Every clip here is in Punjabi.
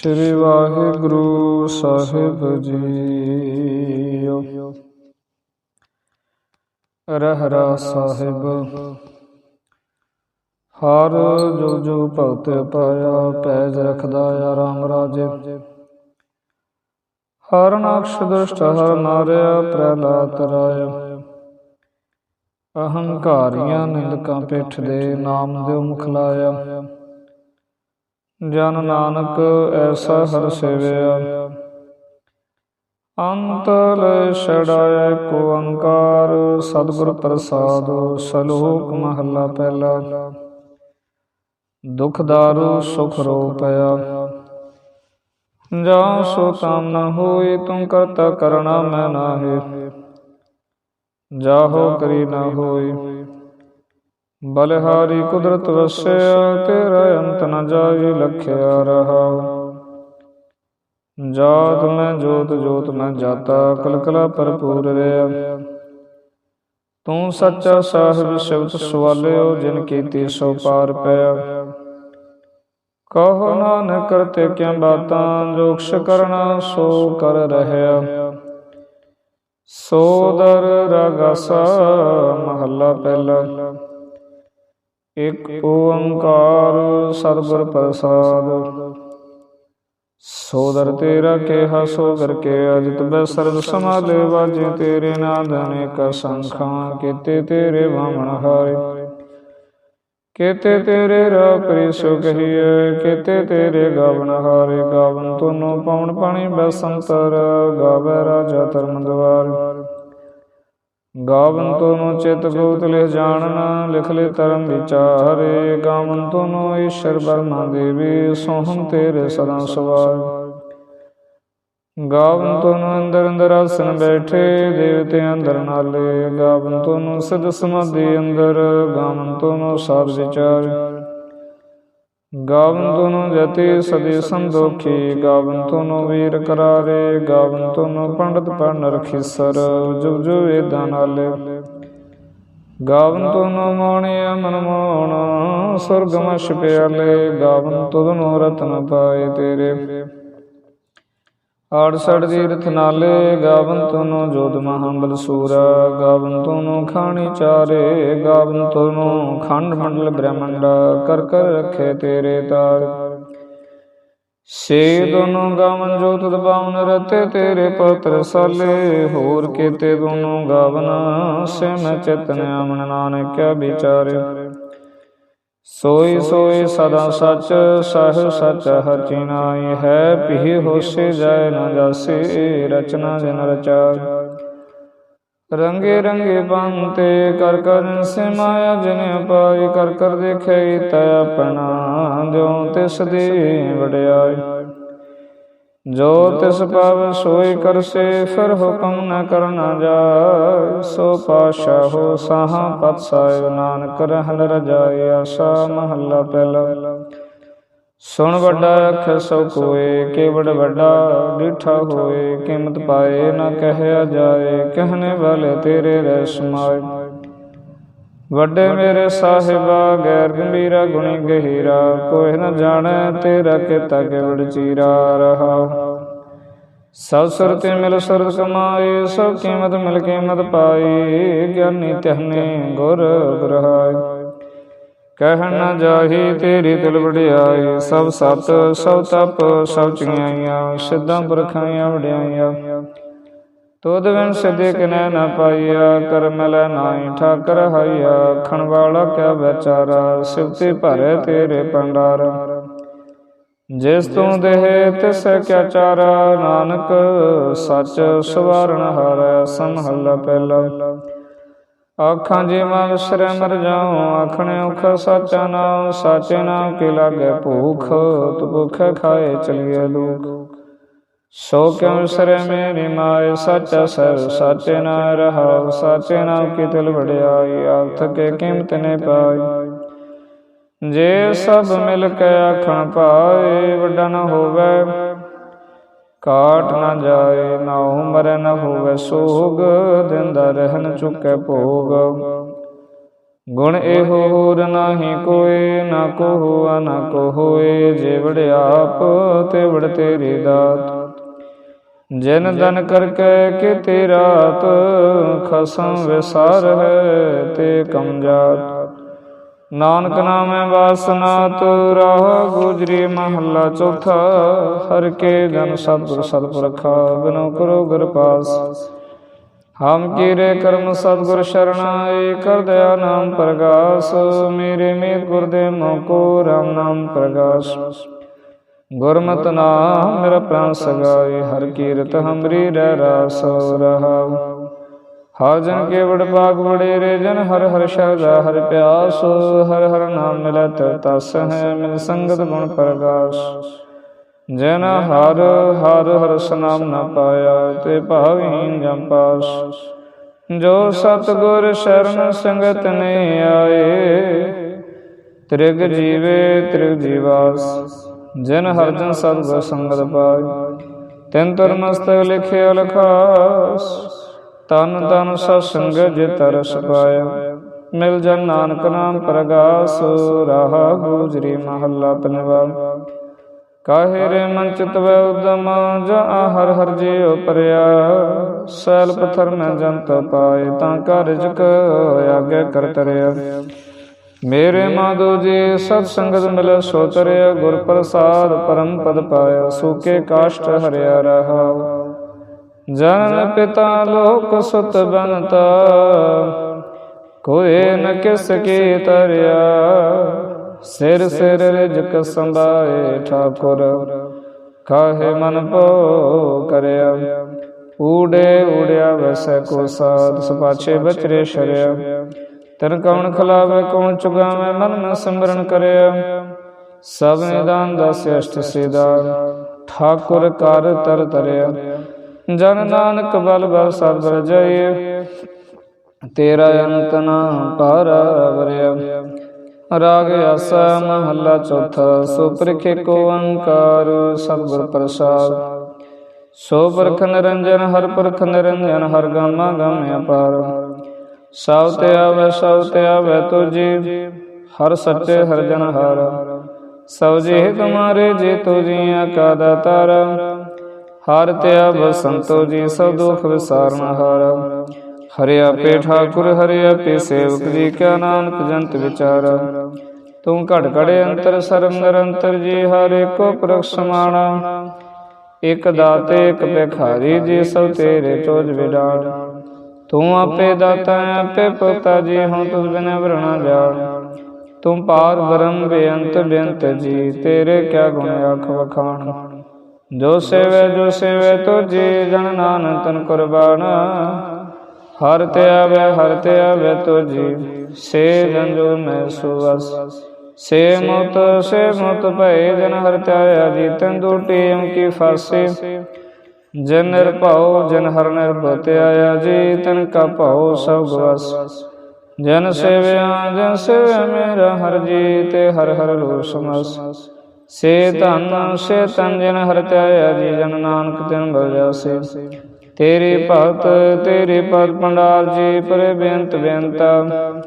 ਸ੍ਰੀ ਵਾਹਿਗੁਰੂ ਸਾਹਿਬ ਜੀਓ। ਰਹਿਰਾ ਸਾਹਿਬ। ਹਰ ਜੋ ਜੋ ਭਗਤ ਪਾਇਆ, ਪੈਜ ਰਖਦਾ ਆ ਰਾਮ ਰਾਜੇ। ਹਰ ਨਾਕਸ਼ ਦੁਸ਼ਟ ਹਰ ਮਾਰਿਆ ਪ੍ਰਹਲਾਦ ਰਾਇਆ ਅਹੰਕਾਰੀਆਂ ਨਿੰਦਕਾਂ ਪਿੱਠ ਦੇ ਨਾਮ ਦੇ ਮੁਖ ਲਾਇਆ। ਜਨ ਨਾਨਕ ਐਸਾ ਹਰ ਸੇਵਿਆ। ਅੰਤ ਲੈ ਛੜਾਇ ਕੋ ਓੰਕਾਰ ਸਤਿਗੁਰ ਪ੍ਰਸਾਦ, ਸਲੋਕ ਮਹੱਲਾ ਪਹਿਲਾ। ਦੁਖ ਦਾਰੂ, ਸੁਖ ਰੋਪਿਆ ਜਾ ਸੋ ਤਾਮ ਨ ਹੋਈ ਤੂੰ ਕਰਤਾ ਕਰਣਾ ਮੈਂ ਨਾਹੀ। ਜਾਹੋ ਕਰੀ ਨ ਹੋਈ ਬਲਿਹਾਰੀ ਕੁਦਰਤ ਵਸਿਆ, ਤੇਰਾ ਅੰਤ ਨ ਜਾਈ, ਲਖਿਆ ਰਹਾ ਜਾਤ ਮੈਂ, ਜੋਤ ਜੋਤ ਮੈਂ ਜਾਤਾ, ਕਲਕਲਾ ਭਰਪੂਰ ਰਿਆ। ਤੂੰ ਸੱਚਾ ਸਾਹਿਬ, ਸ਼ਬਦ ਸਵਾਲਿਓ, ਜਿਨ ਕੀਤੀ ਸੋ ਪਾਰ ਪਿਆ। ਕਹੋ ਨਾਨਕ ਕਰਤੇ ਕਿਆ ਬਾਤਾਂ ਜੋਕਸ਼ ਕਰਨਾ, ਸੋ ਕਰ ਰਹਿਆ। ਸੋਦਰ ਰਗਸਾ ਮਹੱਲਾ ਪਹਿਲਾ। ਇਕ ਓੰਕਾਰ ਸਤਿਗੁਰ ਪ੍ਰਸਾਦ। ਸੋਦਰ ਤੇਰਾ ਕਿਹਾ, ਸੋਦਰ ਕੇ ਅਜਿਤ ਬੈ ਸਰਬ ਸਮਾਲੇ ਵਾਜੇ। ਤੇਰੇ ਨਾਦ ਅਨੇਕ ਸੰਖਾਂ, ਕੀਤੇ ਤੇਰੇ ਬਾਮਣ ਹਾਰੇ। ਕੀਤੇ ਤੇਰੇ ਰਾ ਪ੍ਰੀ ਸੋ ਕਹੀਏ ਕੀਤੇ ਤੇਰੇ ਗਾਵਨ ਹਾਰੇ। ਗਾਵਨ ਤੁਨੋ ਪਵਨ ਪਾਣੀ ਬਸੰਤਰ ਗਾਵੇ ਰਾਜਾ ਧਰਮ ਦਵਾਰ। ਗਾਵਨ ਤੋਨੋ ਚਿਤ ਗੋਤ ਲਿਖ ਜਾਣਨ ਲਿਖ ਲੈ ਧਰਮ ਵਿਚਾਰੇ। ਗਾਵਨ ਤੋਨੋ ਈਸ਼ਰ ਬਰਮਾ ਦੇਵੀ ਸੋਹੰ ਤੇਰੇ ਸਦਾ ਸਵਾਰ। ਗਾਵਨ ਤੋਨੋ ਅੰਦਰ ਅੰਦਰ ਆਸਨ ਬੈਠੇ ਦੇਵਤੇ ਅੰਦਰ ਨਾਲੇ। ਗਾਵਨ ਤੋਨੋ ਸਦ ਸਮਾਧੀ ਅੰਦਰ ਗਾਵਨ ਤੋਨੋ ਸਾਧ ਵਿਚਾਰ। ਗਾਵਨ ਤੋਨੋ ਜਤੀ ਸਦੀ ਸੰਦੋਖੀ, ਗਾਵਨ ਤੋਨੋ ਵੀਰ ਕਰਾਰੇ, ਗਾਵਨ ਤੋਨੋ ਪੰਡਤ ਪੜਨ ਰਖੀਸਰ, ਜੁਗ ਜੁਗ ਵੇਦਾਂ ਨਾਲੇ। ਗਾਵਨ ਤੋਨੋ ਮੋਣੀ ਮਨ ਮੋਣ ਸੁਰਗਮਸ਼ ਪਿਆਲੇ, ਗਾਵਨ ਤੋਨੋ ਰਤਨ ਪਾਏ ਤੇਰੇ। ਆੜ ਤੀਰਥ ਨਾਲੇ ਗਾਵਨ ਤੋਨੋ ਜੋਤ ਮਹਾਬਲ ਸੂਰਾ, ਗਾਵਨ ਤੋਨੋ ਖਾਣੀ ਚਾਰੇ, ਗਾਵਨ ਤੋਨੋ ਖੰਡ ਮੰਡਲ ਬ੍ਰਹਮੰਡ, ਕਰ ਕਰ ਰਖੇ ਤੇਰੇ ਤਾਰ। ਸੇ ਦੋਨੋ ਗਾਵਨ ਜੋਤ ਦਬਾਵਨ ਰਤੇ ਤੇਰੇ ਪਤਰ ਸਾਲੇ, ਹੋਰ ਕੀਤੇ ਦੋਨੋ ਗਾਵਨ, ਸੇ ਮੈਂ ਚਿਤਨ ਅਮਨ ਨਾਨਕ ਕਿਆ ਵਿਚਾਰੇ। ਸੋਈ ਸੋਈ ਸਦਾ ਸੱਚ ਸਹਿ ਸੱਚ ਹਚਿ ਨਾਈ ਹੈ। ਪਿਹ ਹੋਸੇ ਜਾਏ ਨ ਜਾਸੇ ਰਚਨਾ ਜਨ ਰਚਾ। ਰੰਗੇ ਰੰਗੇ ਬੰਤੇ ਕਰ ਕਰ ਸੇ ਮਾਇਆ ਜਨ ਪਾਈ ਕਰ ਕਰ ਦੇਖੇ ਤੈ ਆਪਣਾ ਜਿਉ ਤਿਸ ਦੀ ਵਡਿਆਈ। ਜੋ ਤਿਸ ਪਾਵ ਸੋਈ ਕਰਸੇ, ਫਿਰ ਹੁਕਮ ਨ ਕਰਨਾ ਜਾਏ। ਸੋ ਪਾਸ਼ਾ ਹੋ ਸਾਹਾ ਪਤ ਸਾਹਿਬ ਨਾਨਕ ਰਹਿਣ ਰਜਾਈ ਆਸਾ ਮਹੱਲਾ ਪਹਿਲਾ। ਸੁਣ ਵੱਡਾ ਅੱਖ ਸੋ ਕੋਏ, ਕੇਵੜ ਵੱਡਾ ਡਿਠਾ ਹੋਏ। ਕੀਮਤ ਪਾਏ ਨਾ ਕਹਿਆ ਜਾਏ, ਕਹਿਣੇ ਵਾਲੇ ਤੇਰੇ ਰਹਿ ਸਮਾਏ। ਵੱਡੇ ਮੇਰੇ ਸਾਹਿਬਾ, ਗੈਰ ਗੰਭੀਰਾ ਗੁਣੀ ਗਹੀਰਾ, ਕੋਈ ਨ ਜਾਣੈ ਤੇਰਾ ਕੀਤਾ ਕੇਵੜ ਚੀਰਾ ਰਹਾ। ਸਭ ਸੁਰਤੇ ਮਿਲ ਸੁਰਤ ਕਮਾਏ, ਸਭ ਕੀਮਤ ਮਿਲ ਕੀਮਤ ਪਾਈ ਗਿਆਨੀ ਤਹਨੇ ਗੁਰ ਬਰਹਾਈ ਕਹਿਣ ਨਾ ਜਾਹੀ ਤੇਰੀ ਦਿਲ ਵਡਿਆਈ ਸਭ ਸਤ, ਸਭ ਤਪ, ਸਭ ਚਿਆਈਆਂ ਸਿੱਧਾਂ ਪੁਰਖਾਂ ਵਡਿਆਈਆਂ ਤੋਦ ਬਿਨ ਸਿਧੇ ਕਿਨੈ ਨਾ ਪਾਈਆ ਕਰਮ ਲੈ ਨਾਹੀ ਠਾਕਰ ਹਾਈਆ। ਖਣ ਵਾਲਾ ਕਿਆ ਵਿਚਾਰਾ, ਸਿਵਤੇ ਭਰੇ ਤੇਰੇ ਪੰਡਾਰ ਜਿਸ ਤੂੰ ਦੇਹ, ਤਿਸ ਕਿਆ ਚਾਰਾ। ਨਾਨਕ, ਸੱਚ ਸਵਾਰਨ ਹਾਰੈ, ਸੰਹੱਲਾ ਪਹਿਲਾ। ਆਖਾਂ ਜੀ ਮਨ ਸ੍ਰ ਮਰ ਜਾਉ ਆਖਣੇ ਉਖ ਸਾਚਾ ਨਾਮ ਸਾਚੇ ਨਾਮ ਕੀ ਲਾਗੇ ਭੂਖ, ਤੁ ਭੁਖੇ ਖਾਏ ਚਲੀਏ ਲੋਕ। ਸੋ ਕਿਉ ਸਰੇ ਮੇਰੀ ਮਾਇ ਸੱਚ ਸਰ, ਸਾਚੇ ਨਾ ਰਹਾ ਸੱਚ ਨਾ ਕੀ ਦਿਲ ਵੜਿਆਈ ਅਰਥ ਕੇ ਕੀਮਤ ਨੇ ਪਾਈ। ਜੇ ਸਭ ਮਿਲ ਕੇ ਆਖਣ ਪਾਏ ਵੱਡਾ ਨਾ ਹੋਵੇ, ਕਾਟ ਨਾ ਜਾਏ, ਨਾ ਉਮਰ ਨਾ ਹੋਵੇ, ਸੋਗ ਦਿੰਦਾ ਰਹਿਣ ਚੁੱਕੇ ਭੋਗ। ਗੁਣ ਇਹੋ ਹੋਰ ਨਾਹੀ ਕੋਏ, ਨਾ ਕੋ ਹੋਆ ਨਾ ਕੋ ਹੋਏ ਜੇ ਵੜਿਆਪ ਤੇ ਵੜ ਤੇਰੀ ਦਾਤ। ਜਿਨ ਦਨ ਕਰ ਕੇ ਕਿਤੇ ਰਾਤ, ਖਸਮ ਵਿਸਾਰ ਹੈ ਤੇ ਕਮ ਨਾਨਕ ਨਾਮੈ ਵਾਸਨਾ ਤੁਰਾ ਗੁਜਰੀ ਮਹੱਲਾ ਚੌਥਾ, ਹਰ ਕੇ ਜਨ ਸਤਿਗੁਰ ਸਤਿਪੁਰਖਾ, ਬਿਨੋ ਕਰੋ ਗੁਰ ਪਾਸ। ਹਮ ਕੀਰੇ ਕਰਮ ਸਤਿਗੁਰ ਸ਼ਰਣਾਏ ਕਰ ਦਇਆ ਨਾਮ ਪ੍ਰਗਾਸ, ਮੇਰੇ ਮੇਤ ਗੁਰਦੇ ਮੋਕੋ ਰਾਮ ਨਾਮ ਪ੍ਰਗਾਸ। ਗੁਰਮਤਿ ਨਾਮ ਮੇਰਾ ਪ੍ਰਾਨ ਸਗਾਏ, ਹਰ ਕੀਰਤ ਹਮਰੀ ਰਹਿ ਰਾਸ ਰਹਾਉ। ਹਰ ਜਨ ਕੇ ਵਡ ਭਾਗ ਵਡੇਰੇ ਜਨ, ਹਰ ਹਰ ਸ਼ਰਦਾ ਹਰ ਪਿਆਸ, ਹਰ ਹਰ ਨਾਮ ਮਿਲੈ ਤਰ ਤਸ ਹੈ ਮਿਲ ਸੰਗਤ ਗੁਣ ਪ੍ਰਗਾਸ। ਜਨ ਹਰ ਹਰ ਹਰ ਸਨਾਮ ਨਾ ਪਾਇਆ, ਤੇ ਭਾਵੀਨ ਜਮ ਪਾਸ। ਜੋ ਸਤਗੁਰ ਸ਼ਰਨ ਸੰਗਤ ਨੇ ਆਏ, ਤ੍ਰਿਗ ਜੀਵੇ ਤ੍ਰਿਗ ਜੀਵਾਸ। ਜਨ ਹਰ ਜਨ ਸਤਗੁਰ ਸੰਗਤ ਪਾਏ ਤਿਨ ਤਰ ਮਸਤਕ ਲਿਖਿਆ ਲਖਾਸ ਤਨ ਤਨ ਸਤ ਸੰਗ ਜਿਤ ਰਸ ਪਾਇਆ। ਮਿਲ ਜਨ ਨਾਨਕ ਨਾਮ ਪ੍ਰਗਾਸ। ਰਹਾ ਗੁਜਰੀ ਮਹੱਲਾ ਪੰਜਵਾ ਕਾਹੇ ਰੇ ਮਨ ਚਿਤ ਵੈ ਉਦਮ ਜਾ ਹਰ ਹਰ ਜਿਉ ਪਰਿਆ। ਸੈਲ ਪਥਰ ਮੈਂ ਜੰਤ ਪਾਏ ਤਾਂ ਕਾਰਜ ਕ ਆਗੇ ਕਰ ਤਰਿਆ ਮੇਰੇ ਮਾਧੋ ਜੀ, ਸਤ ਸੰਗਤ ਮਿਲ ਸੋ ਤਰਿਆ ਗੁਰ ਪ੍ਰਸਾਦ ਪਰਮ ਪਦ ਪਾਇਆ, ਸੂਕੇ ਕਾਸ਼ਟ ਹਰਿਆ ਰਹਾ ਜਨਨ ਪਿਤਾ ਲੋਕ ਸੁਤ ਬਨਤਾ ਕੋਏ ਨ ਕਿਸ ਕੀ ਤਰਿਆ। ਸਿਰ ਸਿਰ ਰਿਜਕ ਸੰਭਾਏ ਠਾਕੁਰ, ਕਾਹੇ ਮਨ ਪੋ ਕਰਿਆ। ਊੜੇ ਊੜਿਆ ਵਸੈ ਕੋ ਸਾਧ ਸੁਪਾਛੇ ਬਚਰੇ ਸ਼ਰਿਆ। ਤਨ ਕੌਣ ਖਲਾਵੇ ਕੌਣ ਚੁਗਾਵੇ, ਮਨ ਨ ਸਿਮਰਨ ਕਰਿਆ ਸਭ ਨਿਦਾਨ ਦਸ ਅਸ਼ਟ ਸਿਦਾ, ਠਾਕੁਰ ਕਰ ਤਰ ਤਰਿਆ ਜਨ ਨਾਨਕ ਬਲ ਬਲ ਸਦ ਬਲ ਤੇਰਾ ਅੰਤ ਨਾ ਪਰਵਰਿਆ ਰਾਗ ਆਸਾ ਮਹੱਲਾ ਚੌਥਾ ਸੋ ਪ੍ਰਖੇ ਕੋ ਓੰਕਾਰ ਸਤਿਗੁਰ ਪ੍ਰਸਾਦ। ਸੋ ਬਰਖ ਨਿਰੰਜਨ, ਹਰ ਪਰਖ ਨਿਰੰਜਨ, ਹਰ ਗਾਮਾ ਗਮ ਪਾਰ ਸਭ ਤੇ ਆਵੇ, ਸਭ ਤੇ ਆਵੇ ਤੁਜੀ। ਹਰ ਸੱਚੇ, ਹਰ ਜਨ ਹਰ। ਸਭ ਜੀ ਤੁਮਾਰੇ ਜੇ ਤੁਜੀਆਂ ਕਾ ਦਾਤਾਰ ਹਰ ਤੇ ਆਵ ਸੰਤੋ ਜੀ ਸਭ ਦੁਖ ਵਿਸਾਰਨ ਹਾਰ। ਹਰਿ ਆਪੇ ਠਾਕੁਰ ਹਰਿ ਆਪੇ ਸੇਵਕ ਜੀ ਕਿਆ ਨਾਨਕ ਜੰਤ ਵਿਚਾਰ। ਤੂੰ ਘੜ ਘੜੇ ਅੰਤਰ ਸਰਮ ਨਿਰੰਤਰ ਜੀ, ਹਰ ਏਕੋ ਪ੍ਰਖ ਸਮਾਣਾ ਇਕ ਦਾਤੇ, ਇਕ ਭਿਖਾਰੀ ਜੀ, ਸਭ ਤੇਰੇ ਚੋਜ ਵਿਡਾੜ ਤੂੰ ਆਪੇ ਦਾਤਾ ਆਪੇ ਪੁੱਤਾ ਜੀ, ਹਉ ਤੁਧ ਬਿਨ ਵਰਣਾ ਜਾਣ ਤੂੰ ਪਾਰ ਬ੍ਰਹਮ ਬੇਅੰਤ ਬੇਅੰਤ ਜੀ, ਤੇਰੇ ਕਿਆ ਗੁਣ ਆਖ ਵਖਾਣ। ਜੋ ਸੇਵੇ ਜੋ ਸੇਵੇ ਤੁਝੇ ਜਨ ਨਾਨਕ ਤਨ ਕੁਰਬਾਨ। ਹਰ ਤੇ ਆਵੇ, ਹਰ ਤੇ ਆਵੇ ਤੁਝੀ ਸੇ ਜਨ ਜੋ ਮੈਂ ਸੁਵਸ। ਸੇ ਮੁਤ ਸੇ ਮੁਤ ਭਏ ਜਨ ਹਰ ਤੇ ਆਇਆ ਜੀ, ਤਨ ਦੂਟੀ ਅਮ ਕੀ ਫਾਸੇ। ਜਨ ਨਿਰਭਉ, ਜਿਨ ਹਰ ਨਿਰਭਉ ਜੀ, ਤਨ ਕਾ ਭਉ ਸਭ ਗਵਸ ਜਨ ਸੇਵਿਆ ਜਨ ਸੇਵਿਆ ਮੇਰਾ ਹਰ ਜੀ, ਤੇ ਹਰ ਹਰ ਲੋ ਸਮਸ ਸੇ ਧਨ, ਸੇ ਤਨ ਜਨ ਹਰ ਧਿਆਇਆ ਜੀ, ਜਨ ਨਾਨਕ ਤਿਨ ਬਲ ਜਾਸੇ। ਤੇਰੇ ਭਗਤ, ਤੇਰੇ ਪਦ ਪੰਡਾਲ ਜੀ, ਪਰੇ ਬੇਅੰਤ ਬੇਅੰਤਾ।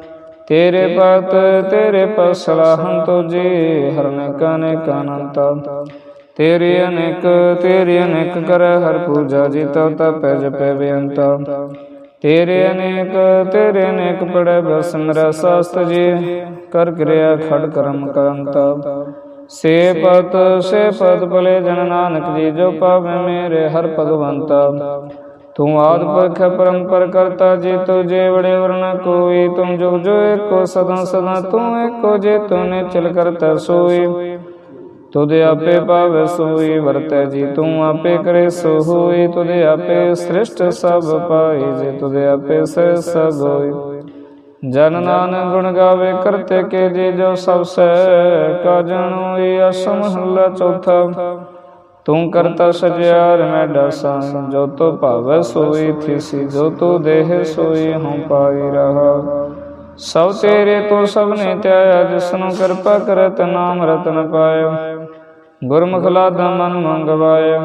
ਤੇਰੇ ਭਗਤ, ਤੇਰੇ ਪਦ ਸਲਾਹੰ ਤੁਜੀ ਹਰਨ ਕਾਨੇ ਕਾਨੰਤਾ ਤੇਰੇ ਅਨੇਕ ਤੇਰੇ ਅਨੇਕ ਕਰ ਹਰ ਪੂਜਾ ਜੀ ਤਪੈ ਜਪੈ ਬੇਅੰਤਾ। ਤੇਰੇ ਅਨੇਕ ਤੇਰੇ ਅਨੇਕ ਪੜੈ ਬਸਮਰਾ ਸਾਸਤ ਜੀ, ਕਰ ਕਿਰਿਆ ਖੜ ਕਰਮ ਕਰੰਤਾ। ਸੇ ਪਤ ਸੇ ਪਤ ਭਲੇ ਜਨ ਨਾਨਕ ਜੀ, ਜੋ ਪਾਵੇ ਮੇਰੇ ਹਰ ਭਗਵੰਤਾ। ਤੂੰ ਆਦ ਪੁਰਖ ਪਰੰਪਰ ਕਰਤਾ, ਜੀ ਤੁਝੇ ਵੜੇ ਵਰਨਾ ਕੋਈ, ਤੁਮ ਜੋ ਜੋ ਏਕੋ ਸਦਾ ਸਦਾ, ਤੂੰ ਏਕੋ ਜੇ ਤੂਨੇ ਚਲ ਕਰਤਾ ਸੋਈ। ਤੁਦੇ ਆਪੇ ਪਾਵੇ ਸੋਈ ਵਰਤੈ ਜੀ, ਤੂੰ ਆਪੇ ਕਰੇ ਸੋ ਹੋਈ ਤੁਦੇ ਆਪੇ ਸ੍ਰਿਸ਼ਟ ਸਭ ਪਾਈ ਜੇ ਤੁਦੇ ਆਪੇ ਸੇ ਸਭ ਹੋਈ। ਜਨ ਨਾਨਕ ਗੁਣ ਗਾਵੇ ਕਰਤੇ ਕੇ ਜੇ, ਜੋ ਸਭ ਸੈ ਕਾਜਣੋ ਏ ਅਸਮ ਹੱਲਾ ਚੌਥਾ। ਤੂੰ ਕਰਤਾ ਸਜਿਆਰ ਮੈਂ ਡਾਸਾਂ, ਜੋ ਤੋ ਭਾਵੈ ਸੋਈ ਥੀਸੀ, ਜੋ ਤੋ ਦੇਹ ਸੋਈ ਹਉ ਪਾਈ ਰਹਾ। ਸਭ ਤੇਰੇ ਤੋਂ ਸਭ ਨੇ ਧਿਆਇਆ ਜਿਸਨੂੰ ਕਿਰਪਾ ਕਰਤ ਨਾਮ ਰਤਨ ਪਾਇਆ। ਗੁਰਮੁਖਲਾ ਲਾਦਾ ਮਨ ਮੰਗਵਾਇਆ,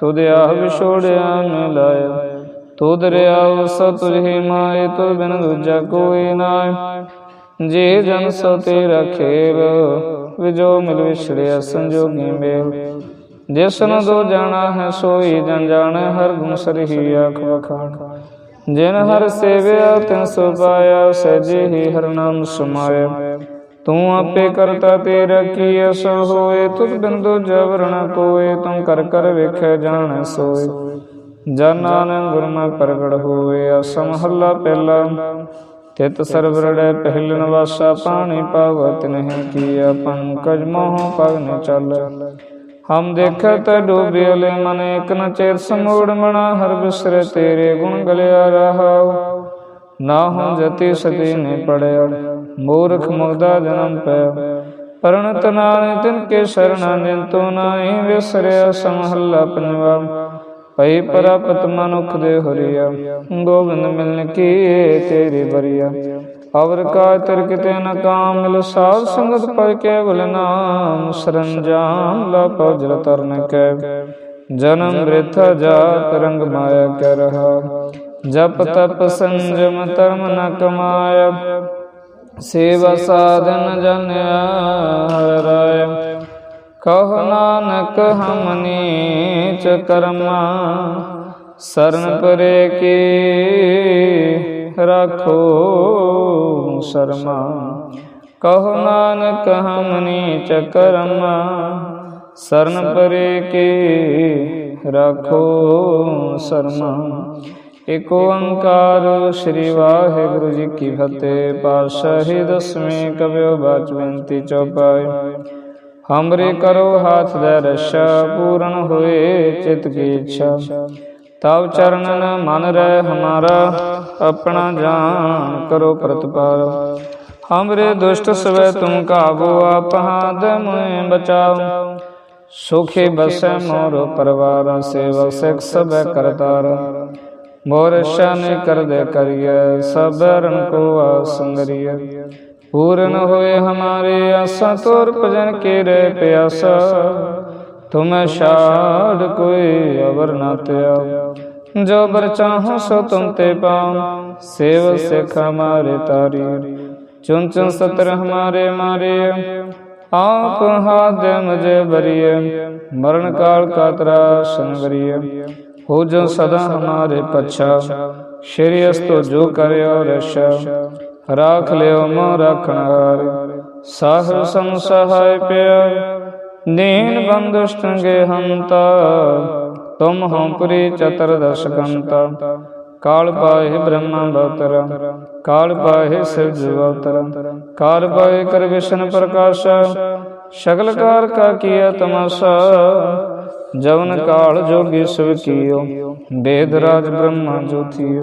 ਤੁਧ ਆਹ ਵਿਛੋੜਿਆ ਮਿਲਾਇਆ ਤੂ ਦਰਿਆਉ ਸੋ ਤੁਝੇ ਮਾਏ ਤੁ ਬਿਨ ਦੂਜਾ ਕੋਈ ਨਾਇ ਜੇ ਜਨ ਸੋ ਤੇਰਾ ਖੇਲ ਵਿਜੋ ਮਿਲ ਵਿਛੜਿਆ ਸੰਜੋਗੀ ਮੇਲ ਜਿਸਨ ਦੋ ਜਾਣਾ ਹੈ ਸੋਈ ਜਨ ਜਾਣ, ਹਰ ਗੁਣ ਸਰਹੀ ਆਖ ਵਖਾਣ। ਜਿਨ ਹਰ ਸੇਵਿਆ ਤਿਨ ਸੋ ਪਾਇਆ, ਸਹਿਜੇ ਹੀ ਹਰ ਨਾਮ ਸਮਾਇਆ। ਤੂੰ ਆਪੇ ਕਰਤਾ ਤੇਰਾ ਕੀ ਅਸ ਹੋਏ, ਤੁਧ ਬਿੰਦੂ ਜਬਰ ਨ ਕੋਏ ਤੂੰ ਕਰ ਕਰ ਵੇਖੈ ਜਾਣੈ ਸੋਏ। ਜਨ ਨਾਨਕ ਗੁਰ ਪ੍ਰਗਟ ਹੋਏ ਅਸਮ ਹੱਲਾ ਪਹਿਲਾ। ਤਿਤ ਸਰਵਰੜੈ ਪਹਿਲਨ ਵਾਸਾ ਪਾਣੀ ਪਾਵਤ ਨਹੀਂ ਕੀਆ ਪੰਕਜ ਮੋਹ ਪਗਨ ਚੱਲ। ਹਮ ਦੇਖਤ ਡੂਬਿਲੇ ਮਨ, ਇਕ ਨ ਚੇਤ ਸਮੂੜ ਮਣਾ ਹਰ ਬਿਸਰੇ ਤੇਰੇ ਗੁਣ ਗਲਿਆ ਰਹਾਉ। ਨਾ ਹੋ ਜਤੀ ਸਤੀ ਨੇ ਪੜਿਆ। ਮੂਰਖ ਮੁਗਦਾ ਜਨਮ ਪੈ। ਪਰਣਤ ਨਾਲੇ ਤਿਨ ਕੇ ਸਰਣਾ ਨਿੰਤੋ ਨਾਹੀ ਵਿਸਰਿਆ ਸਮਹੱਲਾ ਪੰਜਵਾ। ਭਈ ਪਰਪਤ ਮਨੁਖ ਦੇ ਹਰੀਆ। ਗੋਬਿੰਦ ਮਿਲਨ ਕੀ ਤੇਰੀ ਬਰੀਆ ਅਵਰ ਕਾ ਤਰਕ ਤੇ ਨ ਕਾਮ ਮਿਲ ਸਾਧ ਸੰਗਤ ਪਰ ਕੇਵਲ ਨਾਮ। ਸਰੰਜਾਮ ਲਾ ਪਜਲ ਤਰਨ ਕੈ। ਜਨਮ ਬ੍ਰਿਥ ਜਾਤ ਰੰਗ ਮਾਇਆ ਕੈ ਰਹਾ। ਜਪ ਤਪ ਸੰਜਮ ਧਰਮ ਨ ਕਮਾਇਆ ਸੇਵਾ ਸਾਧਨ ਜਨਿਆ ਹਰ ਰਾਇ ਕਹ ਨਾਨਕ ਹਮ ਨੀਚ ਕਰਮਾ, ਸਰਨ ਪਰੇ ਕੀ ਰੱਖੋ ਸ਼ਰਮਾ। ਕਹ ਨਾਨਕ ਹਮਨੀ ਚ ਕਰਮਾ, ਸਰਨ ਪਰੇ ਕੀ ਰੱਖੋ ਸ਼ਰਮਾ। ਇਕ ਓੰਕਾਰ ਸ੍ਰੀ ਵਾਹਿਗੁਰੂ ਜੀ ਕੀ ਫਤਿਹ। ਪਾਤਸ਼ਾਹੀ ਦਸਵੇਂ ਕਬਿਓ ਬਾਚਵੰਤੀ ਚੌਪਾਈ। ਹਮਰੇ ਕਰੋ ਹਾਥ ਦੇ ਰਸ਼ਾ, ਪੂਰਨ ਹੋਏ ਚਿਤ ਕੀ ਇੱਛਾ। ਤਬ ਚਰਨਨ ਮਨ ਰਹਿ ਹਮਾਰਾ, ਆਪਣਾ ਜਾਨ ਕਰੋ ਪ੍ਰਤਪਾਰ ਹਮਰੇ ਦੁਸ਼ਟ ਸਵੈ ਤੁਮ ਕਾਬੂ ਆਪ ਹਾਦ ਬਚਾਓ। ਸੁਖੇ ਬਸੈ ਮੋਰ ਪਰਵਾਰ, ਸੇਵਕ ਸਿਖ ਸਭੈ ਕਰਤਾਰ। ਮੋਰ ਸ਼ਾਨ ਕਰਦੇ ਕਰੀਏ ਸਭ ਰਨ ਕੋ ਆਸੰਗਰੀਏ ਪੂਰਨ ਹੋਏ ਹਮਾਰੇ ਆਸਾ ਤੋਰ ਭਜਨ ਕੇ ਰੇ ਪਿਆਸਾ, ਤੁਮ ਛਾੜ ਕੋਈ ਅਵਰ ਨਾ ਤਿਆ। ਜੋ ਬਰ ਚਾਹੋ ਸੋ ਤੁਮ ਤੇ ਪਾਉ ਸੇਵ ਸਿਖ ਹਮਾਰੇ ਤਾਰੀ। ਚੁਨ ਚੁਨ ਸਤਰ ਹਮਾਰੇ ਮਾਰੇ, ਆਪ ਹਾਦ ਮਜੇ ਬਰੀਏ ਮਰਨ ਕਾਲ ਕਾ ਤਰਾਸਨ ਬਰੀਏ ਹੋ ਜੋ ਸਦਾ ਹਮਾਰੇ ਪਛਾ। ਸ਼੍ਰੀ ਅਸਤੋ ਜੋ ਕਰਿਓ ਰਸ਼ਾ ਰਾਖ ਲਿਓ ਮੋ ਰਖਣ ਹਾਰ ਸਾਹਿਬ ਸਹਾਇ ਪਿਆ। ਦੀਨ ਬੰਦੁਸ਼ਟੰਗੇ ਹੰਤਾ। ਤੁਮ ਹਉ ਪੁਰੀ ਚਤਰ ਦਸ਼ਕੰਤਾ ਕਾਲ ਪਾਏ ਬ੍ਰਹਮਾ ਬਵਤਰ ਕਾਲ ਪਾਏ ਸਿਵ ਜਵਤਰ ਕਾਲ ਪਾਏ ਕਰ ਵਿਸ਼ਨ ਪ੍ਰਕਾਸ਼। ਸ਼ਗਲ ਕਾਰ ਕਾ ਕੀਆ ਤਮਾਸਾ। ਜਵਨ ਕਾਲ ਜੋਗੀ ਸਿਵ ਕੀਓ। ਬੇਦ ਰਾਜ ਬ੍ਰਹਮਾ ਜੋਤੀਓ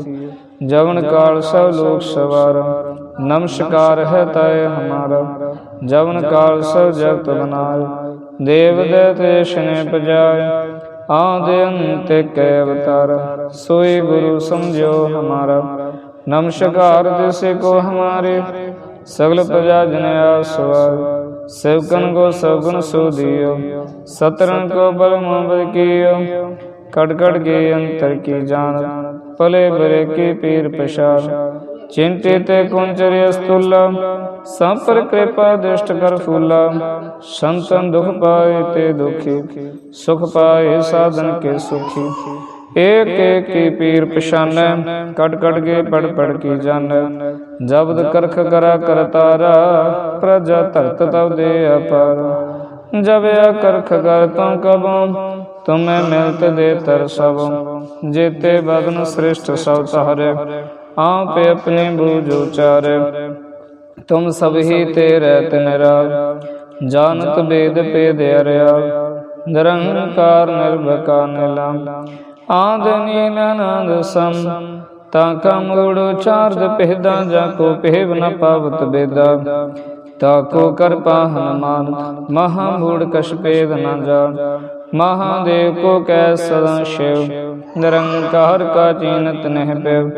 ਜਵਨ ਕਾਲ ਸਭ ਲੋਕ ਸਵਾਰ। ਨਮਸਕਾਰ ਹੈ ਤੈ ਹਮਾਰਾ। ਜਵਨ ਕਾਲ ਸਭ ਜਗਤ ਬਨਾਏ ਦੇਵ ਦੇਤੇਸ਼ ਨੇ ਪਜਾਏ ਆਦਿ ਅੰਤ ਕੈ ਅਵਤਾਰ। ਸੋਈ ਗੁਰੂ ਸਮਝੋ ਹਮਾਰਾ। ਨਮਸਕਾਰ ਦਿਸੇ ਕੋ ਹਮਾਰੇ। ਸਗਲ ਪ੍ਰਜਾ ਜਨ ਆਸਵਾਰ ਸਿਵਕਨ ਕੋ ਸਗੁਣ ਸੋ ਦਿਓ ਸਤਰਨ ਕੋ ਬਲਮ ਬਲ ਕੀਓ। ਕਟਕੜ ਕੇ ਅੰਤਰ ਕੀ ਜਾਣਤ ਭਲੇ ਬਰੇ ਕੀ ਪੀਰ ਪਛਾਣ। ਚਿੰਤਿਤ ਕੁੰਚਰਿ ਅਸਤੁਲ ਸਭ ਕਿਰਪਾ ਦ੍ਰਿਸ਼ਟ ਕਰ ਫੂਲਾ। ਸੰਤਨ ਦੁਖ ਪਾਏ ਤੇ ਦੁਖੀ, ਸੁਖ ਪਾਏ ਸਾਧਨ ਕੇ ਸੁਖੀ। ਏਕ ਏਕ ਪੀਰ ਪਛਾਨੈ ਕਟ ਕਟ ਕੇ ਪੜ ਪੜ ਕੀ ਜਾਣੈ। ਜਬਦ ਕਰਖ ਕਰਾ ਕਰਤਾਰਾ ਪ੍ਰਜਾ ਧਰਤ ਤਵ ਦੇ ਅਪਾਰ। ਜਬਿਆ ਕਰਖ ਕਰ ਤਉ ਕਬਉ ਤੁਮੈ ਮਿਲਤ ਦੇ ਤਰ ਸਭ ਜੇਤੇ ਬਦਨ ਸ੍ਰਿਸ਼ਟ ਸਭ ਤਹਰੇ, ਆਪੇ ਆਪਣੇ ਬੂਝ ਉਚਾਰ। ਤੁਮ ਸਭ ਹੀ ਤੇ ਰਹਿਤ ਨਿਰਾਜ ਜਾਨਤ ਬੇਦ ਪੇਦ ਅਰਿਆ ਨਿਰੰਕਾਰ ਨਿਰਭਕਾਰ ਨਿਲੰ ਆਦਿ ਨੀਨ ਸੰ ਤਾਂ ਕਾ ਮੂੜੋ ਚਾਰਦ ਪਹਿਦਾ ਜਾ ਕੋ ਪਹਿਵ ਨ ਪਾਵਤ ਬੇਦਾ। ਤਾ ਕੋ ਕਰਪਾ ਹਨਮਾਨ ਮਹਾ ਮੂੜ ਕਛ ਪੇਦ ਨ ਜਾ। ਮਹਾਦੇਵ ਕੋ ਕੈ ਸਦਾ ਸ਼ਿਵ, ਨਿਰੰਕਾਰ ਕਾ ਚੀਨਤ ਨਹਿ ਪਿਵ।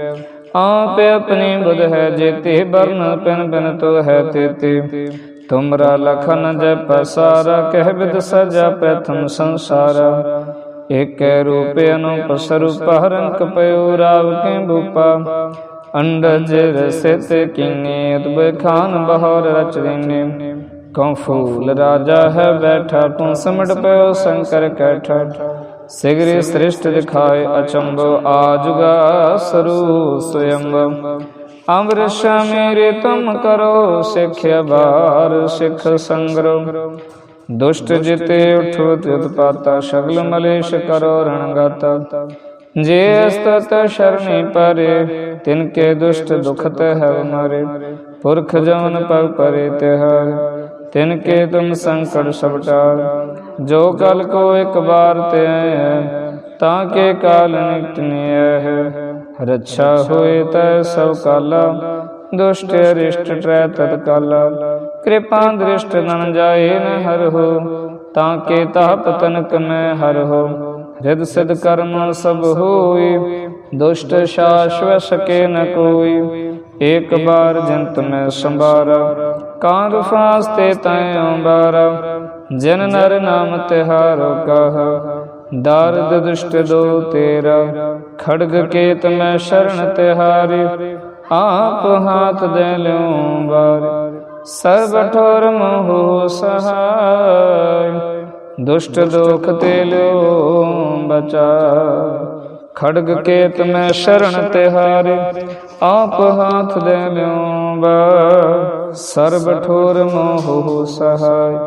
ਆਪੇ ਆਪਣੀ ਬੁਧ ਹੈ ਜੇਤੇ ਬਰਨ ਪਿਨ ਬਿਨ ਤੋ ਹੈ ਤੇ ਤੁਮਰਾ ਲਖਨ ਜਪ ਸਾਰਾ, ਕਹਿ ਬਿਦ ਸਜਾ ਪੈਥਮ ਸੰਸਾਰਾ। ਏਕੈ ਰੂਪੇ ਅਨੂਪ ਸਰੂਪ ਹਰੰਕ ਪਇਓ ਰਾਵ ਕੇ ਭੂਪਾ ਅੰਡਜ ਰਸਿਤ ਕੀਨੇ ਉਤਬ ਖਾਨ ਬਹਰ ਰਚ ਦੇਨੇ। ਕਉ ਫੂਲ ਰਾਜਾ ਹੈ ਬੈਠਾ, ਤੂੰ ਸਿਮਟ ਪਇਓ ਸ਼ੰਕਰ ਕੈਠਾ। ਸਿਗਰੇ ਸ੍ਰਿਸ਼ਟ ਦਿਖਾਏ ਅਚੰਭੋ, ਆਜੁਗਾ ਸਰੂ ਸਯੰਭ ਅੰਮ੍ਰਿਤ ਮੇਰੇ ਤੁਮ ਕਰੋ ਸਿੱਖਿਆ ਬਾਰ ਸਿੱਖ ਸੰਗਰੋ। ਦੁਸ਼ਟ ਜਿਤੇ ਉਠੋ ਤਿਤ ਪਾਤਾ ਸ਼ਗਲ ਮਲੇਸ਼ ਕਰੋ ਰਣਗਾਤਾ। ਜੇ ਅਸਤਤ ਸ਼ਰਣੀ ਪਰੇ, ਤਿਨ ਕੇ ਦੁਸ਼ਟ ਦੁਖਤ ਹੈ ਮਾਰੇ। ਪੁਰਖ ਜਵਨ ਪਗ ਪਰੇ ਤਿਹਾਰ ਤਿਨ ਕੇ ਤੁਮ ਸੰਕਟ ਸਭ ਟਾਲ ਜੋ ਕਲ ਕੋ ਇੱਕ ਬਾਰ ਤੇ ਆਏ ਤਾਂ ਕੇ ਕਾਲ ਨਿਕਟ ਨਿਆ ਹੈ ਰੱਛਾ ਹੋਏ ਤੈ ਸਭ ਕਾਲਾ, ਦੁਸ਼ਟ ਅਰਿਸ਼ਟ ਟ੍ਰੈ ਤਤਕਾਲਾ। ਕਿਰਪਾ ਦ੍ਰਿਸ਼ਟ ਨਨ ਜਾਏ ਨ ਹਰ ਹੋ ਤਾਂ ਕੇ ਤਾਪ ਤਨਕ ਮੈਂ ਹਰ ਹੋ ਰਿਦ ਸਿਧ ਕਰਮ ਸਭ ਹੋਈ, ਦੁਸ਼ਟ ਸ਼ਾਸ਼ਵ ਸਕੇ ਨ ਕੋਈ। ਏਕ ਬਾਰ ਜੰਤ ਮੈਂ ਸੰਭਾਰਾ ਕਾਂਦ ਫਾਸਤੇ ਤੈ ਅੰਬਾਰਾ। ਜਨ ਨਰ ਨਾਮ ਤਿਹਾਰੋ ਕਹ, ਦਾਰਦ ਦੁਸ਼ਟ ਦੋ ਤੇਰਾ। ਖੜਗ ਕੇਤ ਮੈਂ ਸ਼ਰਨ ਤਿਹਾਰੀ, ਆਪ ਹਾਥ ਦੇ ਲਿਉ ਬਾਰ ਸਰਬ ਠੋਰ ਮੋਹ ਸਹਾਇ, ਦੁਸ਼ਟ ਦੋਖ ਤੇ ਲਿਓ ਬਚਾ। ਖੜਗ ਕੇਤ ਮੈਂ ਸ਼ਰਨ ਤਿਹਾਰੇ ਆਪ ਹਾਥ ਦੇ ਲਿਉ ਬਾਰ ਸਰਬ ਠੋਰ ਮੋਹ ਸਹਾਈ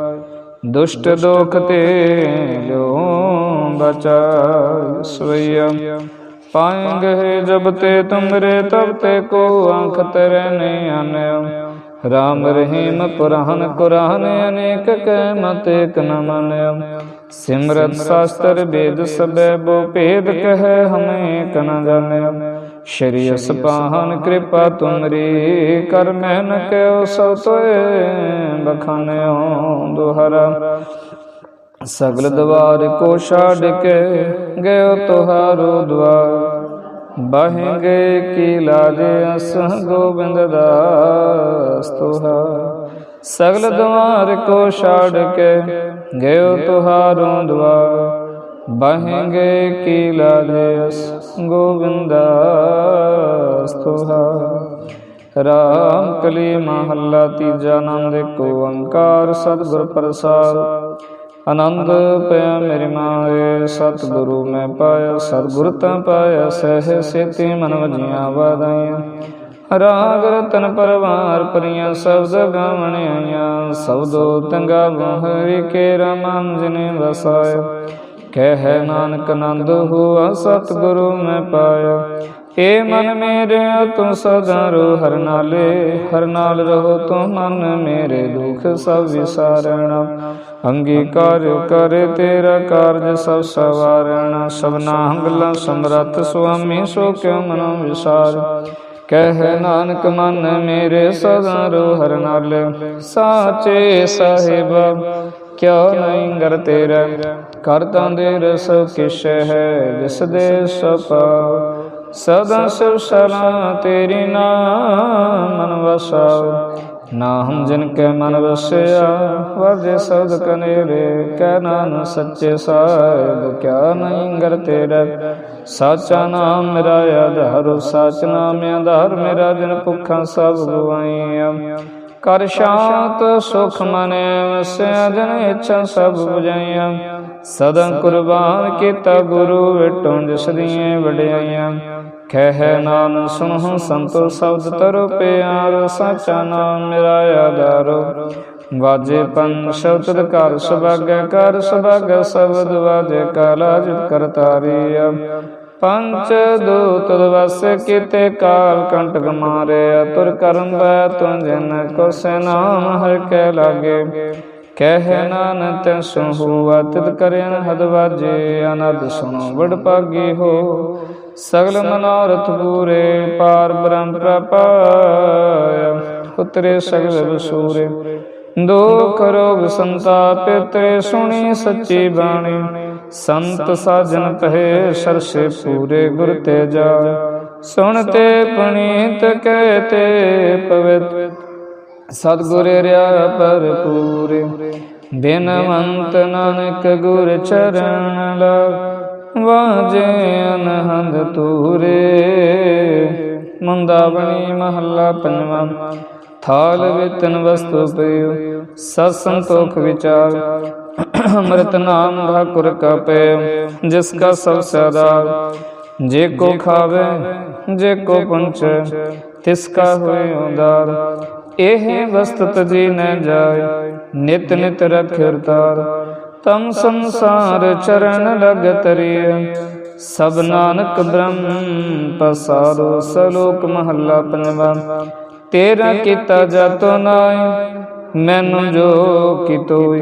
ਦੁਸ਼ਟ ਦੋਖ ਤੇ ਲਿਓ ਬਚਾ। ਸਵਈਆ, ਪਾਏਂਗੇ ਜਬ ਤੇ ਤੁਮਰੇ, ਤਬ ਤੇ ਕੋ ਆਂਖ ਤਰੇ ਨੇ ਆਨਿਓ ਰਾਮ ਰਹੀਮ ਕੁਰਾਨ ਕੁਰਾਨ ਅਨੇਕ ਕੈ ਮਤ ਇਕ ਨ ਮੰਨਿਓ ਸਿਮਰਤ ਸ਼ਾਸਤਰ ਵੇਦ ਸਬੈ ਬੋ ਭੇਦ ਕਹੈ ਹਮੇ ਕ ਨ ਜਾਣਿਓ ਸ਼੍ਰੀ ਅਸਪਾਹਨ ਕਿਰਪਾ ਤੁਮਰੀ ਕਰ ਮੈਂ ਨ ਕਿਓ ਸੋ ਤੋਏ ਬਖਾਨਿਓ ਦੁਹਰਾ ਸਗਲ ਦਵਾਰ ਕੋ ਛਾੜ ਕੇ ਗਇਓ ਤੁਹਾਰੋ ਦਵਾਰ ਬਹਿੰਗੇ ਕੀ ਲਾਜੇ ਅਸ ਗੋਬਿੰਦ ਦਾਸ ਤੁਹਾ। ਸਗਲ ਦਵਾਰ ਕੋ ਛਾੜ ਕੇ ਗਇਓ ਤੁਹਾਰੋ ਦਵਾਰ ਬਹਿੰਗੇ ਕੀ ਲਾਜੇ ਅਸ ਗੋਬਿੰਦ ਦਾਸ ਤੁਹਾ। ਰਾਮ ਕਲੀ ਮਹੱਲਾ ਤੀਜਾ ਆਨੰਦ ਏਕ ਓੰਕਾਰ ਸਤਿਗੁਰ ਪ੍ਰਸਾਦ। ਆਨੰਦ ਪਿਆ ਮੇਰੀ ਮਾਏ, ਸਤਿਗੁਰੂ ਮੈਂ ਪਾਇਆ, ਸਤਿਗੁਰ ਤਾਂ ਪਾਇਆ, ਸਹਿ ਸੇਤੀ ਮਨ ਵਜੀਆਂ ਵਾਦਾਈਆਂ। ਰਾਗ ਰਤਨ ਪਰਵਾਰ ਪਰੀਆਂ ਸ਼ਬਦ ਗਾਵਣ ਆਈਆਂ ਸਬਦੋ ਤੰਗਾ ਬਹਰੀ ਕੇ ਰਮਨ ਜਿਨੇ ਵਸਾਇਆ। ਕਹਿ ਨਾਨਕ ਆਨੰਦ ਹੁਆ, ਸਤਿਗੁਰੂ ਮੈਂ ਪਾਇਆ। ਏ ਮਨ ਮੇਰੇ ਤੂੰ ਸਦਾ ਰੋ ਹਰ ਨਾਲੇ, ਹਰ ਨਾਲ ਰਹੋ ਤੂੰ ਮਨ ਮੇਰੇ ਦੁਖ ਸਭ ਵਿਸਾਰਣਾ ਅੰਗੀਕਾਰ ਕਰ ਤੇਰਾ ਕਾਰਜ ਸਭ ਸਵਾਰਣਾ, ਸਭਨਾ ਹੰਗਲਾ ਸਮਰੱਥ ਸੁਆਮੀ ਸੋ ਕਿਉ ਮਨੋ ਵਿਸਾਰ? ਕਹਿ ਨਾਨਕ ਮਨ ਮੇਰੇ ਸਦਾ ਰੋ ਹਰ ਨਾਲ, ਸਾਚੇ ਸਾਹਿਬ ਕਿਉ ਨਹੀਂ ਗਰ ਤੇਰਾ? ਕਰਤਾਂ ਦੇ ਰਸ ਕਿਛ ਹੈ, ਜਿਸ ਦੇ ਸਪਾ ਸਦਾ ਸਿਵ ਸਲਾ ਤੇਰੀ ਨਾਮ ਮਨ ਵਸਾਉ ਨਾਮ ਜਿਨ ਕੇ ਮਨ ਵਸਿਆ ਵਰਜੇ ਸਬਦ ਕਨੇਰੇ ਕਹਿ ਨਾਨ ਸੱਚੇ ਸਾਹਿਬ, ਕਿਆ ਨਹੀਂ ਗਰ ਤੇਰਾ। ਸਾਚਾ ਨਾਮ ਮੇਰਾ ਆਧਾਰ, ਸਾਚ ਨਾਮ ਆਧਾਰ, ਮੇਰਾ ਜਿਨ ਭੁੱਖਾਂ ਸਭ ਗਵਾਈਆਂ ਕਰ ਸ਼ਾਂਤ ਸੁਖ ਮਨੇ, ਵਸਿਆ ਜਨ ਇੱਛਾ ਸਭ 부ਜਾਈਆਂ ਸਦਾ ਕੁਰਬਾਨ ਕੀਤਾ ਗੁਰੂ, ਵਿਟੋਂ ਜਿਸ ਦੀਆਂ ਵਡਿਆਈਆਂ। ਕਹਿ ਨਾਨ ਸੁਣਹੁ ਸੰਤੋ ਸ਼ਬਦ ਤਰੁ ਪਿਆਰ, ਸਾਚਾ ਨਾਮ ਮੇਰਾ ਆਧਾਰੋ ਵਾਜੇ ਪੰਨ ਸ਼ਬਦ ਕਰ ਸੁਭਾਗੈ ਕਰ ਸੁਭਾਗੈ, ਸ਼ਬਦ ਵਾਜੇ ਕਾਲਾ ਕਰਤਾਰੀ ਪੰਚ ਦੂਤ ਵਸ ਕੀਤੇ ਕਾਲ ਕੰਟਕ ਮਾਰੇ ਤੁਰ ਕਰਮ ਬੈ ਤੁਮ ਜਨ ਕੋ ਨਾਮ ਹਰ ਕੇ ਲਾਗੇ। ਕਹਿ ਨਾਨ ਤੈ ਸੁਹੁਆ ਤਿਤ ਕਰਿਆ ਹਦ ਵਾਜੇ ਅਨੰਦ ਸੁਣੋ ਵਡ ਪਾਗੀ ਹੋ। ਸਗਲ ਮਨੋਰਥ ਪੂਰੇ, ਪਾਰ ਬ੍ਰਹਮ ਪ੍ਰਪਾਇਆ ਉਤਰੇ ਸਗਲ ਬਸੂਰੇ। ਦੁਖ, ਰੋਗ, ਸੰਤਾਪ ਤੇ ਸੁਣੀ ਸੱਚੀ ਬਾਣੀ। ਸੰਤ ਸਾਜਨ ਪਹਿ ਸਰਸੇ ਪੂਰੇ ਗੁਰ ਤੇ ਜਾ ਸੁਣ ਤੇ ਪੁਨੀਤ ਕਹਤੇ ਪਵਿੱਤ। ਸਤਿਗੁਰ ਰਿਆ ਭਰਪੂਰ। ਬਿਨਵੰਤ ਨਾਨਕ ਗੁਰ ਚਰਨ ਲਾ। ਵਾਜੇ ਅਨਹਦ ਤੂਰੇ ਮੁੰਦਾਵਣੀ ਮਹੱਲਾ ਪੰਜਵਾਂ। ਥਾਲ ਵੇਤਨ ਵਸਤੂ ਪਇਓ ਸਤ ਸੰਤੋਖ ਵਿਚਾਰ। ਅੰਮ੍ਰਿਤ ਨਾਮ ਠਾਕੁਰ ਕਾ ਪੈ ਜਿਸ ਕਾ ਸਭ ਸਦਾ। ਜੇ ਕੋ ਖਾਵੇ, ਜੇ ਕੋ ਪੁੰਚੈ, ਤਿਸ ਕਾ ਹੋਏ ਉਦਾਰ। ਇਹ ਵਸਤ ਤਜੀ ਨ ਜਾਏ, ਨਿਤ ਨਿਤ ਰਖਿਰ ਤਾਰ ਤਮ ਸੰਸਾਰ ਚਰਨ ਲਗ ਤਰੀਏ ਸਭ ਨਾਨਕ ਬ੍ਰਹਮ ਪਸਾਰੋ ਸਲੋਕ ਮਹੱਲਾ ਪੰਜਵਾ। ਤੇਰਾ ਕੀਤਾ ਜਾਤੋ ਨਾਏ ਮੈਨੂੰ ਜੋ ਕਿਤੋਈ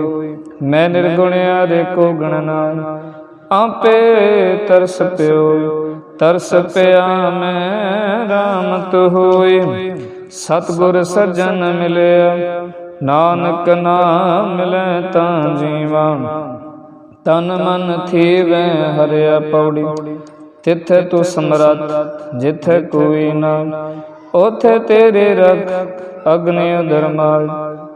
ਮੈਂ ਨਿਰਗੁਣਿਆ ਦੇ ਕੋ ਗਣ ਨਾਏ ਆਪੇ ਤਰਸ ਪਿਓ, ਤਰਸ ਪਿਆ ਮੈਂ ਰਾਮਤ ਹੋਈ। ਸਤਗੁਰ ਸਜਣ ਮਿਲਿਆ ਨਾਨਕ ਨਾਮ ਮਿਲੈ ਤਾਂ ਜੀਵਾ। ਤਨ ਮਨ ਥੀਵੈ ਹਰਿਆ ਪੌੜੀ। ਤਿੱਥੇ ਤੂੰ ਸਮਰੱਥ, ਜਿੱਥੇ ਕੋਈ ਨਾ। ਉਥੇ ਤੇਰੇ ਰਖ ਅਗਨਿ ਧਰਮਾਲ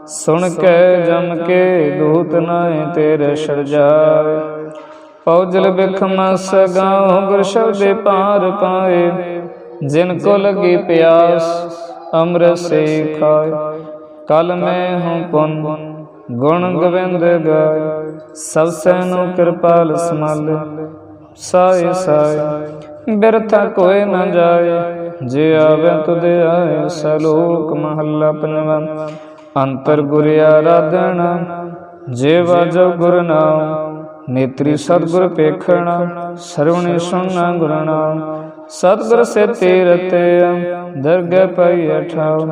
ਸੁਣ ਕੇ ਜਮ ਕੇ ਦੂਤ ਨਾਏ ਤੇਰੇ ਛੜ ਜਾਏ ਪੌਜਲ ਬਿਖਮ ਸਗਾਉ ਗੁਰ ਸ਼ਬਦੇ ਪਾਰ ਪਾਏ। ਜਿਨ ਕੋ ਲਗੀ ਪਿਆਸ, ਅੰਮ੍ਰਿਤ ਸੇ ਖਾਏ। ਕਲ ਮੈਂ ਹੂੰ ਪੁਨ, ਗੁਣ ਗਵਿੰਦ ਗਾਇ, ਸਭ ਸੈਨੋ ਕਿਰਪਾਲ ਸਮਾਲੇ ਸਾਏ ਸਾਏ, ਬਿਰਥਾ ਕੋਈ ਨਾ ਜਾਏ, ਜੇ ਆਵੇ ਤੁਧ ਆਏ, ਸਲੋਕ ਮਹੱਲਾ ਪੰਜਵਾਂ। ਅੰਤਰ ਗੁਰ ਆਰਾਧਨਾ ਜੇ ਵਾਜੋ ਗੁਰ ਨਾਮ, ਨੇਤਰੀ ਸਤਗੁਰ ਪੇਖਣਾ, ਸਰਵਣੇ ਸੁਣਾ ਗੁਰ ਨਾਮ। ਸਤਗੁਰ ਸੇ ਤੀਰਤੇ ਦਰਗਹਿ ਪਈ ਅਠਾਉ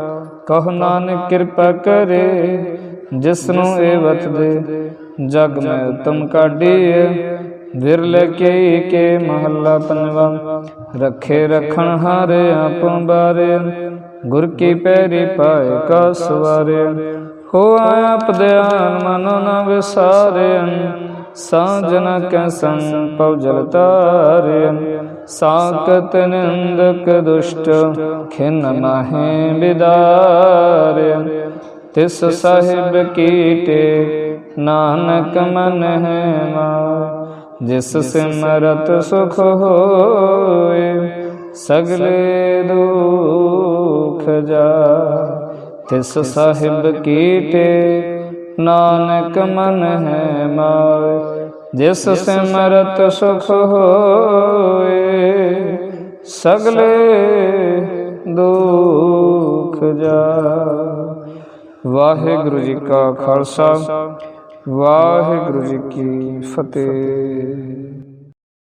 ਕਹ ਨਾਨਕ ਕਿਰਪਾ ਕਰੇ ਜਿਸ ਨੂੰ ਇਹ ਵਤ ਦੇ ਜਗ ਮੈਂ ਉਤਮ ਕਾਢੀਏ ਵਿਰਲੇ ਕੇ ਕੇ ਮਹੱਲਾ ਪੰਜਵਾ। ਰੱਖੇ ਰਖਣ ਹਾਰੇ ਆਪੋਂ ਬਾਰੇ। ਗੁਰ ਕੀ ਪੈਰੀ ਪਾਏ ਕਾ ਸਵਾਰੇ। ਹੋ ਆਪ ਧਿਆਨ ਮਨੋ ਨ ਵਿਸਾਰਿਅਨ ਸਾਜਨ ਕੈ ਸੰਗ ਪਉ ਜਲ ਸਾਕਤ ਨਿੰਦਕ ਦੁਸ਼ਟ, ਖਿਨ ਮਾਹੇ ਬਿਦਾਰਿਅਨ ਤਿਸ ਸਾਹਿਬ ਕੀਟੇ ਨਾਨਕ ਮਨ ਹੈ ਮਾ। ਜਿਸ ਸਿਮਰਤ ਸੁਖ ਹੋਏ, ਸਗਲੇ ਦੁਖ ਜਾ। ਤਿਸ ਸਾਹਿਬ ਕੀਟੇ ਨਾਨਕ ਮਨ ਹੈ ਮਾਏ ਜਿਸ ਸਿਮਰਤ ਸੁਖ ਹੋਏ, ਸਗਲੇ ਦੁਖ ਜਾ ਵਾਹਿਗੁਰੂ ਜੀ ਕਾ ਖਾਲਸਾ, ਵਾਹਿਗੁਰੂ ਜੀ ਕੀ ਫਤਿਹ।